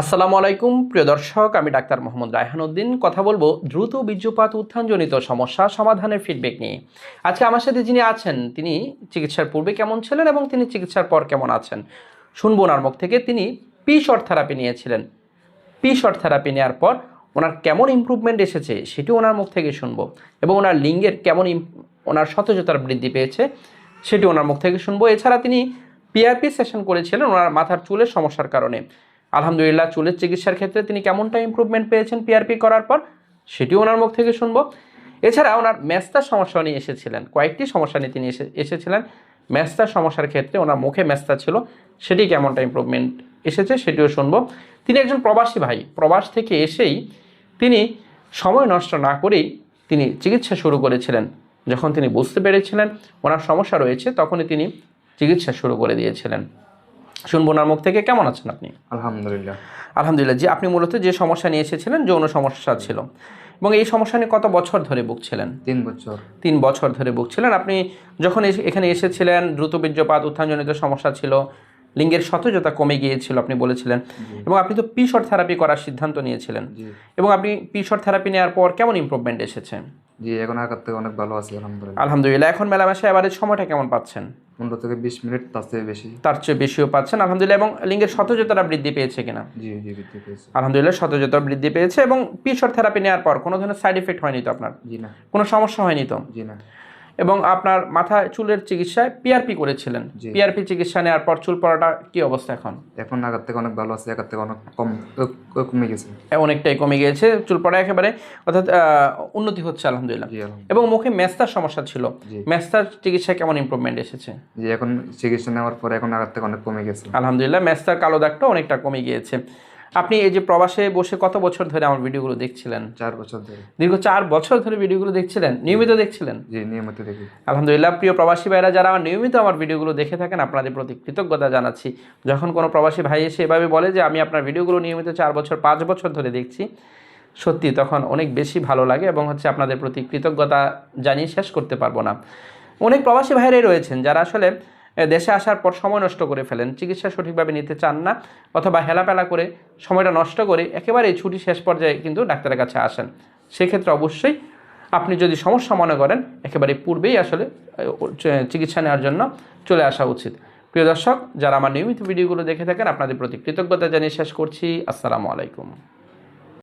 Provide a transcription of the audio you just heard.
আসসালামু আলাইকুম, প্রিয় দর্শক, আমি ডাক্তার মোহাম্মদ রায়হানুদ্দিন কথা বলব দ্রুত বীর্যপাত উত্থানজনিত সমস্যা সমাধানের ফিডব্যাক নিয়ে। আজকে আমার সাথে যিনি আছেন, তিনি চিকিৎসার পূর্বে কেমন ছিলেন এবং তিনি চিকিৎসার পর কেমন আছেন? শুনব ওনার মুখ থেকে। তিনি পি শর্ট থেরাপি নিয়েছিলেন। পি শর্ট থেরাপি নেওয়ার পর ওনার কেমন ইমপ্রুভমেন্ট এসেছে সেটি ওনার মুখ থেকে শুনব এবং ওনার লিঙ্গের কেমন ওনার সতেজতার বৃদ্ধি পেয়েছে সেটি ওনার মুখ থেকে শুনব। এছাড়া তিনি পিআরপি সেশন করেছিলেন ওনার মাথার চুলের সমস্যার কারণে। আলহামদুলিল্লাহ, চুলের চিকিৎসার ক্ষেত্রে তিনি কেমনটা ইমপ্রুভমেন্ট পেয়েছেন পিআরপি করার পর, সেটিও ওনার মুখ থেকে শুনব। এছাড়া ওনার মেস্তার সমস্যা নিয়ে এসেছিলেন, কয়েকটি সমস্যা নিয়ে তিনি এসে এসেছিলেন। মেস্তার সমস্যার ক্ষেত্রে ওনার মুখে মেস্তা ছিল, সেটি কেমনটা ইমপ্রুভমেন্ট এসেছে সেটিও শুনব। তিনি একজন প্রবাসী ভাই, প্রবাস থেকে এসেই তিনি সময় নষ্ট না করেই তিনি চিকিৎসা শুরু করেছিলেন। যখন তিনি বুঝতে পেরেছিলেন ওনার সমস্যা রয়েছে, তখনই তিনি চিকিৎসা শুরু করে দিয়েছিলেন। শুনব ওনার মুখ থেকে কেমন আছেন আপনি? আলহামদুলিল্লাহ। আলহামদুলিল্লাহ জি আপনি মূলত যে সমস্যা নিয়ে এসেছিলেন যৌন সমস্যা ছিল। এবং এই সমস্যা নিয়ে কত বছর ধরে ভুগছিলেন? তিন বছর। তিন বছর ধরে ভুগছিলেন। আপনি যখন এখানে এসেছিলেন দ্রুত বীর্যপাত উত্থানজনিত সমস্যা ছিল লিঙ্গের সতেজতা কমে গিয়েছিল আপনি বলেছিলেন। এবং আপনি তো পিশর থেরাপি করার সিদ্ধান্ত নিয়েছিলেন। এবং আপনি পিশর থেরাপি নেওয়ার পর কেমন ইম্প্রুভমেন্ট এসেছে? জি এখন আগের থেকে অনেক ভালো আছি আলহামদুলিল্লাহ। আলহামদুলিল্লাহ এখন মেলামেশা এবারের সময়টা কেমন পাচ্ছেন? পনেরো থেকে বিশ মিনিট তার চেয়ে বেশি। তার চেয়ে বেশিও পাচ্ছেন আলহামদুলিল্লাহ। এবং লিঙ্গের সতেজতাটা বৃদ্ধি পেয়েছে কিনা? জি জি বৃদ্ধি পেয়েছে। আলহামদুলিল্লাহ সতেজতা বৃদ্ধি পেয়েছে। এবং পিছর থেরাপি নেওয়ার পর কোনো ধরনের সাইড এফেক্ট হয়নি তো আপনার? জি না। কোনো সমস্যা হয়নি তো? জি না। এবং আপনার মাথা চুলের চিকিৎসায় পিআরপি করেছিলেন। পিআরপি চিকিৎসা নেওয়ার পর চুল পড়াটা কি অবস্থা এখন? এখন আগের থেকে অনেক ভালো আছে আগের থেকে অনেক কম কমে গেছে। অনেকটাই কমে গিয়েছে চুল পড়া একেবারে অর্থাৎ উন্নতি হচ্ছে আলহামদুলিল্লাহ। এবং মুখে মেস্তার সমস্যা ছিল। জি। মেস্তার চিকিৎসায় কেমন ইমপ্রুভমেন্ট এসেছে? জি এখন চিকিৎসা নেওয়ার পরে এখন আগের থেকে অনেক কমে গেছে। আলহামদুলিল্লাহ মেস্তার কালো দাগটা অনেকটা কমে গিয়েছে। আপনি এই যে প্রবাসে বসে কত বছর ধরে আমার ভিডিওগুলো দেখছিলেন? চার বছর ধরে। দীর্ঘ চার বছর ধরে ভিডিওগুলো দেখছিলেন? নিয়মিত দেখছিলেন? জি নিয়মিত দেখি। আলহামদুলিল্লাহ প্রিয় প্রবাসী ভাইরা যারা আমার নিয়মিত আমার ভিডিওগুলো দেখে থাকেন আপনাদের প্রতি কৃতজ্ঞতা জানাচ্ছি। যখন কোনো প্রবাসী ভাই এসে এভাবে বলে যে আমি আপনার ভিডিওগুলো নিয়মিত চার বছর পাঁচ বছর ধরে দেখছি সত্যি তখন অনেক বেশি ভালো লাগে এবং হচ্ছে আপনাদের প্রতি কৃতজ্ঞতা জানিয়ে শেষ করতে পারব না। অনেক প্রবাসী ভাইরাই রয়েছেন যারা আসলে দেশে আসার পর সময় নষ্ট করে ফেলেন। চিকিৎসা সঠিকভাবে নিতে চান না অথবা হেলাপেলা করে সময়টা নষ্ট করে একেবারে ছুটি শেষ পর্যায়ে কিন্তু ডাক্তারের কাছে আসেন। সেক্ষেত্রে অবশ্যই আপনি যদি সমস্যা মনে করেন, একেবারে পূর্বেই আসলে চিকিৎসা নেওয়ার জন্য চলে আসা উচিত। প্রিয় দর্শক, যারা আমার নিয়মিত ভিডিওগুলো দেখে থাকেন, আপনাদের প্রতি কৃতজ্ঞতা জানিয়ে শেষ করছি। আসসালামু আলাইকুম।